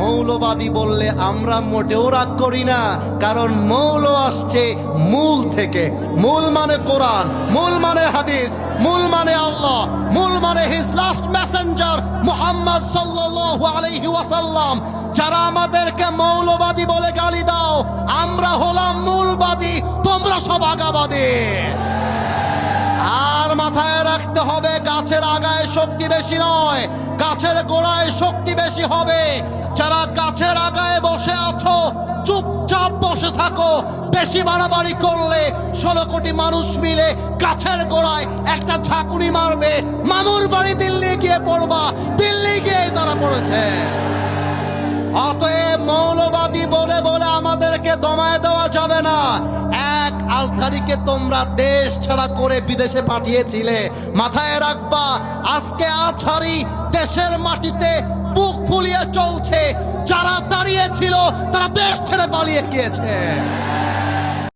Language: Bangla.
মৌলবাদী বললে, আমরা মোটেও রাগ করি না, কারণ মৌল আসছে মূল থেকে। মূল মানে কোরআন, মূল মানে হাদিস, মূল মানে আল্লাহ, মূল মানে হিজ লাস্ট মেসেঞ্জার মুহাম্মদ সাল্লাল্লাহু আলাইহি ওয়াসাল্লাম। যারা আমাদেরকে মৌলবাদী বলে গালি দাও, আমরা হলাম মূলবাদী, তোমরা সব আগাবাদী। মাথায় রাখতে হবে, গাছের আগায় শক্তি বেশি নয়, গাছের গোড়ায় শক্তি বেশি হবে। যারা গাছের আগায় বসে আছো, চুপচাপ বসে থাকো। বেশি বাড়াবাড়ি করলে ষোলো কোটি মানুষ মিলে গাছের গোড়ায় একটা ঝাঁকুনি মারবে। মামুর বাড়ি দিল্লি গিয়ে পড়বা, দিল্লি গিয়ে তারা পড়েছে। অতএব মৌলবাদী বলে বলে আমাদেরকে দমায় দেওয়া আজহারিকে তোমরা দেশ ছাড়া করে বিদেশে পাঠিয়েছিলে। মাথায় রাখবা, আজকে আছারি দেশের মাটিতে বুক ফুলিয়ে চলছে। যারা দাঁড়িয়েছিল, তারা দেশ ছেড়ে পালিয়ে গিয়েছে।